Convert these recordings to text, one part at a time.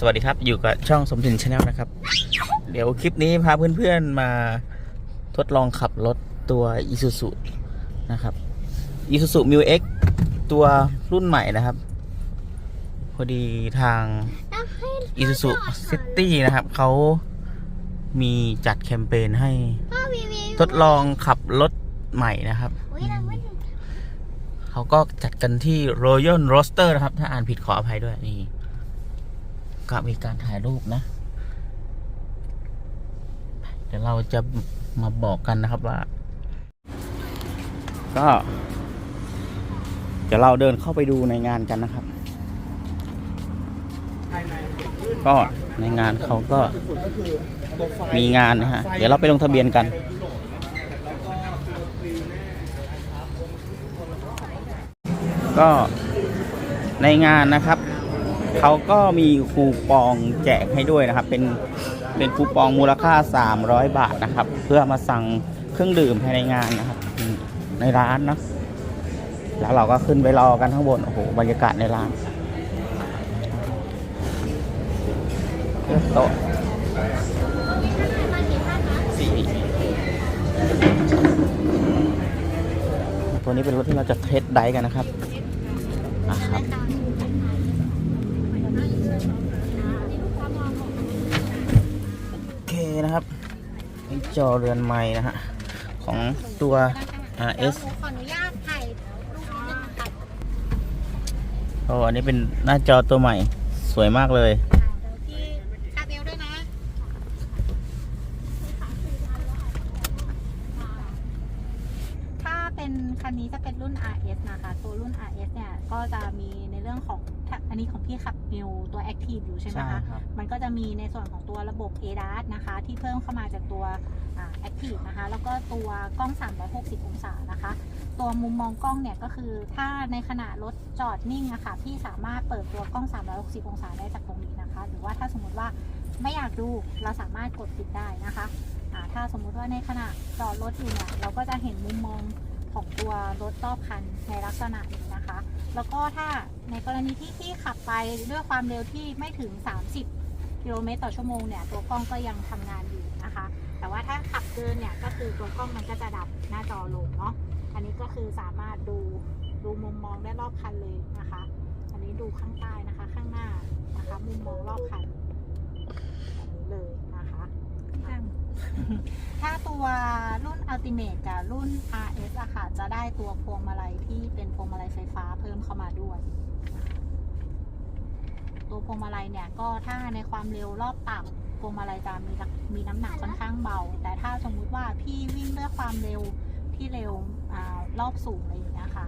สวัสดีครับอยู่กับช่องสมสินชาแนลนะครับ เดี๋ยวคลิปนี้พาเพื่อนๆมาทดลองขับรถตัว Isuzu นะครับ Isuzu m u X ตัวรุ่นใหม่นะครับ พอดีทาง Isuzu City นะครับ เขามีจัดแคมเปญให้ทดลองขับรถใหม่นะครับ เขาก็จัดกันที่ Royal Roaster นะครับ ถ้าอ่านผิดขออภัยด้วยนี่ ก็มีการถ่ายรูปนะ เดี๋ยวเราจะมาบอกกันนะครับว่า ก็เดี๋ยวเราเดินเข้าไปดูในงานกันนะครับ ก็ในงานเขาก็มีงานนะฮะ เดี๋ยวเราไปลงทะเบียนกันก็ในงานนะครับ เขาก็มีคูปองแจกให้ด้วยนะครับ เป็นเป็นคูปองมูลค่า 300 บาทนะครับ เพื่อมาสั่งเครื่องดื่มภายในงานนะครับ ในร้านนะแล้วเราก็ขึ้นไปรอกันข้างบนโอ้โหบรรยากาศในร้านเโต๊ะสี่ตัวนี้เป็นรถที่เราจะเทสไดกันนะครับอะครับ โอเคนะครับนี่จอเรือนไม้นะฮะ ของตัว RS ขออนุญาตถ่ายรูปนิดนึงค่ะ โอ้อันนี้เป็นหน้าจอตัวใหม่สวยมากเลย เดี๋ยวพี่คาเบลด้วยนะ ถ้า เป็นคันนี้จะเป็นรุ่น RS นะคะ ตัวรุ่น RS เนี่ยก็จะมีในเรื่องของถ้าอันนี้ของพี่ขับ New ตัว Active อยู่ใช่ไหมคะครับมันก็จะมีในส่วนของตัวระบบ ADAS นะคะ ที่เพิ่มเข้ามาจากตัวอ่า Active นะคะ แล้วก็ตัวกล้อง 360 องศานะคะ ตัวมุมมองกล้องเนี่ยก็คือถ้าในขณะรถจอดนิ่งอะค่ะพี่สามารถเปิดตัวกล้อง 360 องศาได้จากตรงนี้นะคะ หรือว่าถ้าสมมติว่าไม่อยากดูเราสามารถกดปิดได้นะคะอ่าถ้าสมมุติว่าในขณะจอดรถอยู่เนี่ยเราก็จะเห็นมุมมอง ของตัวรถรอบคันในลักษณะนี้นะคะ แล้วก็ถ้าในกรณีที่ที่ขับไปด้วยความเร็วที่ไม่ถึง 30 กิโลเมตรต่อชั่วโมงเนี่ยตัวกล้องก็ยังทำงานอยู่นะคะ แต่ว่าถ้าขับเกินเนี่ยก็คือตัวกล้องมันก็จะดับหน้าจอลงเนาะอันนี้ก็คือสามารถดูดูมุมมองได้รอบคันเลยนะคะ อันนี้ดูข้างใต้นะคะข้างหน้านะคะ มุมมองรอบคันแบบนี้เลยนะคะถ้าตัวรุ่น Ultimate กับรุ่น RS อะค่ะจะได้ ตัวพวงมาลัยที่เป็นพวงมาลัยไฟฟ้าเพิ่มเข้ามาด้วย ตัวพวงมาลัยเนี่ยก็ถ้าในความเร็วรอบต่ำพวงมาลัยจะมีมีน้ำหนักค่อนข้างเบา แต่ถ้าสมมุติว่าพี่วิ่งด้วยความเร็วที่เร็วอรอบสูงอะไรอย่างเงี้ยค่ะ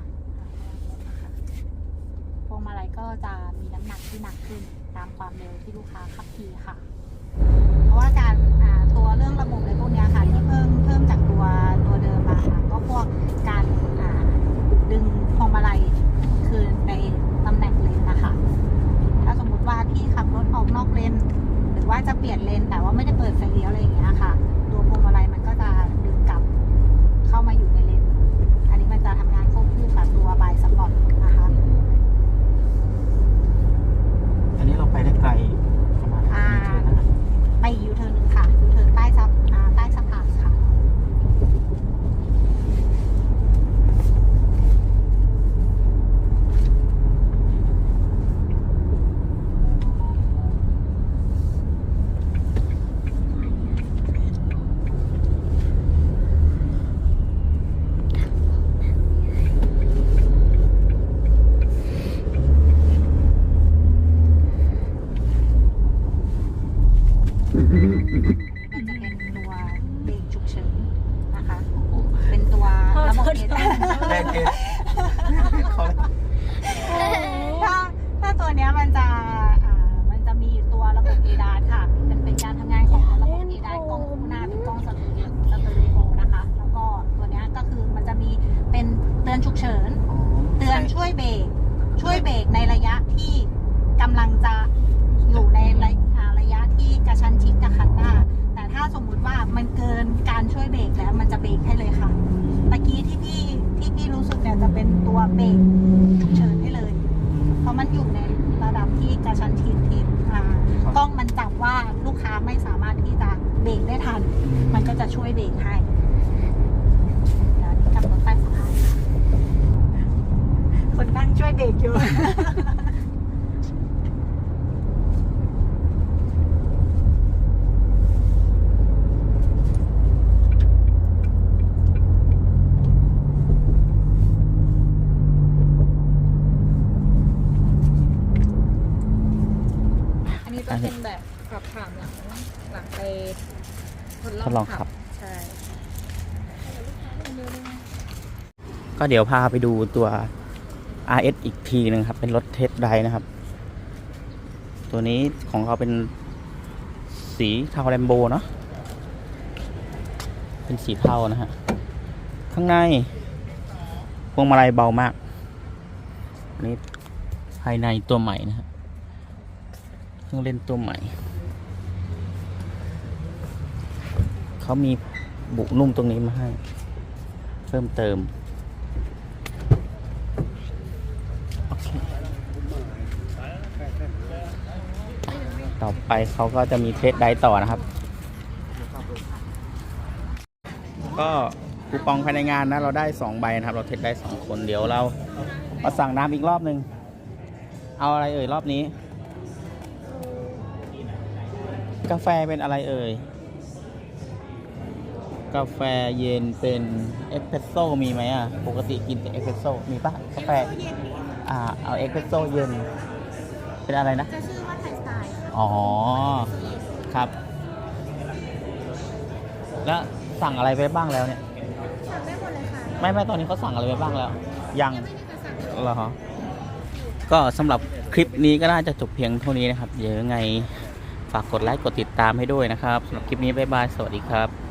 พวงมาลัยก็จะมีน้ำหนักที่หนักขึ้นตามความเร็วที่ลูกค้าขับขี่ค่ะ เพราะว่าการตัวเรื่องระบบอะไรพวกนี้ยค่ะที่เพิ่มเพิ่มจากตัวตัวเดิมมาค่ะก็พวกการอ่าดึงพวงมาลัยคืนในตำแหน่งเลนนะคะ ถ้าสมมุติว่าพี่ขับรถออกนอกเลน หรือว่าจะเปลี่ยนเลนแต่ว่าไม่ได้เปิดไฟเลี้ยวอะไรอย่างเงี้ยค่ะ ตัวพวงมาลัยมันก็จะดึงกลับเข้ามาอยู่ในเลน อันนี้มันจะทำงานควบคู่กับตัวบายสปอร์ตนะคะ อันนี้เราไปได้ไกลประมาณ อ่า กี่เมตรนะครับ ไปยูเทิร์นหนึ่งค่ะยูเทิร์นใต้ซับอ่าใต้สะพานค่ะ มันจะเป็นตัวเบรกฉุกเฉินนะคะ เป็นตัวระบบเอ ได้เทสเขา ถ้าถ้าตัวเนี้ยมันจะอ่ามันจะมีตัวระบบเอดาค่ะ เป็นเป็นการทำงานของระบบเอดากล้องคู่หน้าเป็นกล้องสเตอริสเตอริโอนะคะ แล้วก็ตัวเนี้ยก็คือมันจะมีเป็นเตือนฉุกเฉิน เตือนช่ วยเบรกช่วยเบรกในระยะที่กำลังจะอยู่ในระอ่าระยะที่กระชั้นชิดกับคันหน้า แต่ถ้าสมมุติว่ามันเกินการช่วยเบรกแล้วมันจะเบรกให้เลยค่ะตะกี้ที่พี่ที่พี่รู้สึกเนี่ยจะเป็นตัวเบรกฉุกเฉินให้เลย เพราะมันอยู่ในระดับที่กระชั้นชิดที่อ่าเขาล้องมันจับว่าลูกค้าไม่สามารถที่จะเบรกได้ทัน มันก็จะช่วยเบรกให้เดี๋ยวอันนี้กลับรถใต้สะพานค่ะคนนั่งช่วยเบรกอยู่ อันนี้จะเป็นแบบขับถามหลังหลังไป ทดลทดลอองงขับ ใช่ ก็เดี๋ยวพาไปดูตัว RS อีกทีหนึ่งครับ เป็นรถเทสไดรฟ์นะครับ ตัวนี้ของเขาเป็นสีเทาแลมโบเนาะ เป็นสีเทานะฮะ ข้างใน พวงมาลัยเบามากอันนี้ภายในตัวใหม่นะฮะ เครื่องเล่นตัวใหม่ เขามีบุนุ่มตรงนี้มาให้ เพิ่มเติมโอเคต่อไปเขาก็จะมีเทสไดร์ต่อนะครับ ก็คูปองภายในงานนะเราได้ 2 ใบนะครับ เราเทสได้ 2 คนเดี๋ยวเรามาสั่งน้ำอีกรอบหนึ่งเอาอะไรเอ่ยรอบนี้ กาแฟเป็นอะไรเอ่ย กาแฟเย็นเป็นเอสเพรสโซ่มีไหมอะ ปกติกินแต่เอสเพรสโซ่ มีปะกาแฟ อ่า เอาเอสเพรสโซ่เย็น เป็นอะไรนะ จะชื่อว่าไทยสไตล์ค่ะอ๋อ ครับ แล้วสั่งอะไรไปบ้างแล้วเนี่ย สั่งได้หมดเลยค่ะไม่ไม่ตอนนี้เขาสั่งอะไรไปบ้างแล้ว ยัง ยังไม่มีการสั่งเหรอก็สำหรับคลิปนี้ก็น่าจะจบเพียงเท่านี้นะครับ เดี๋ยวยังไงฝากกดไลค์กดติดตามให้ด้วยนะครับสำหรับคลิปนี้บ๊ายบาย สวัสดีครับ